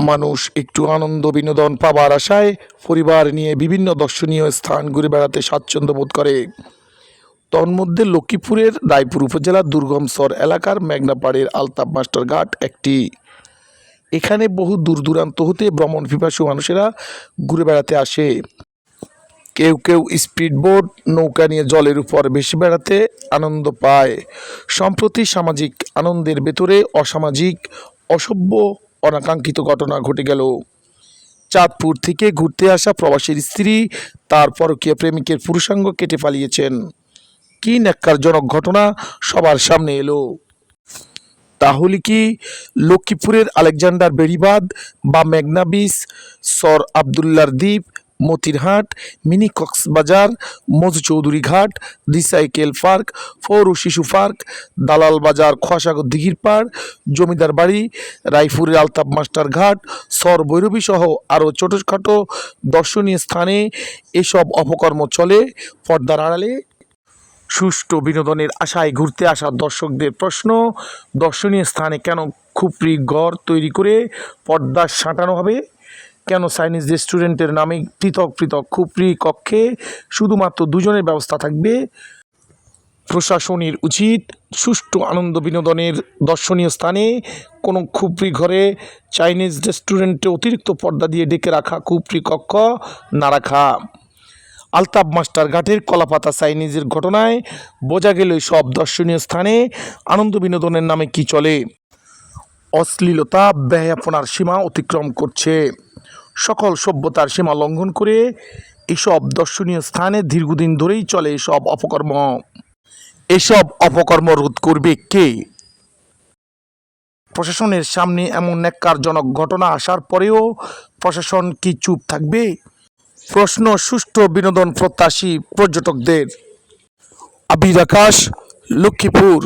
মানুষ একটু আনন্দ বিনোদন পাবার আশায় পরিবার নিয়ে বিভিন্ন দর্শনীয় স্থান ঘুরে বেড়াতে স্বাচ্ছন্দ্য বোধ করে। তন্মধ্যে লক্ষ্মীপুরের রায়পুর উপজেলার দুর্গম দুর্গমসর এলাকার মেঘনাপাড়ের আলতাপ মাস্টার ঘাট একটি। এখানে বহু দূর দূরান্ত হতে ভ্রমণ পিপাসু মানুষেরা ঘুরে বেড়াতে আসে। কেউ কেউ স্পিড বোট, নৌকা নিয়ে জলের উপর বেশি বেড়াতে আনন্দ পায়। সম্প্রতি সামাজিক আনন্দের ভেতরে অসামাজিক, অসভ্য অনাকাঙ্ক্ষিত ঘটনা ঘটে গেল। চাঁদপুর থেকে ঘুরতে আসা প্রবাসীর স্ত্রী, তার পরকীয় প্রেমিকের পুরুষাঙ্গ কেটে পালিয়েছেন। কি ন্যাক্কারজনক ঘটনা, সবার সামনে এলো। তাহলে কি লক্ষ্মীপুরের আলেকজান্ডার বেড়িবাদ বা ম্যাগনাবিস সর আবদুল্লার দ্বীপ Motirhat, mini Cox's Bazar Madhu Chowdhury Ghat, recycle park পৌর শিশু পার্ক, দালাল বাজার খোয়াসাগর দিঘির পাড়, জমিদার বাড়ি, রায়পুরের আলতাপ মাস্টার ঘাট সর ভৈরবী সহ আরও ছোটোখাটো দর্শনীয় স্থানে এসব অপকর্ম চলে পর্দার আড়ালে। সুষ্ঠু বিনোদনের আশায় ঘুরতে আসা দর্শকদের প্রশ্ন, দর্শনীয় স্থানে কেন খুপড়ি ঘর তৈরি করে পর্দা সাঁটানো হবে? কেন চাইনিজ রেস্টুরেন্টের নামে পৃথক পৃথক খুপড়ি কক্ষে শুধুমাত্র দুজনের ব্যবস্থা থাকবে? প্রশাসনের উচিত সুষ্ঠু আনন্দ বিনোদনের দর্শনীয় স্থানে কোনো খুপড়ি ঘরে চাইনিজ রেস্টুরেন্টে অতিরিক্ত পর্দা দিয়ে ডেকে রাখা খুপড়ি কক্ষ না রাখা। আলতাব মাস্টার ঘাটের কলাপাতা চাইনিজের ঘটনায় বোঝা গেল সব দর্শনীয় স্থানে আনন্দ বিনোদনের নামে কি চলে। অশ্লীলতা, ব্যয়াপনার সীমা অতিক্রম করছে। সকল সভ্যতার সীমা লঙ্ঘন করে এসব দর্শনীয় স্থানে দীর্ঘদিন ধরেই চলে এসব অপকর্ম। এসব অপকর্ম রোধ করবে কে? প্রশাসনের সামনে এমন ন্যাক্কারজনক ঘটনা আসার পরেও প্রশাসন কি চুপ থাকবে? প্রশ্ন সুষ্ঠু বিনোদন প্রত্যাশী পর্যটকদের। আবির আকাশ, লক্ষ্মীপুর।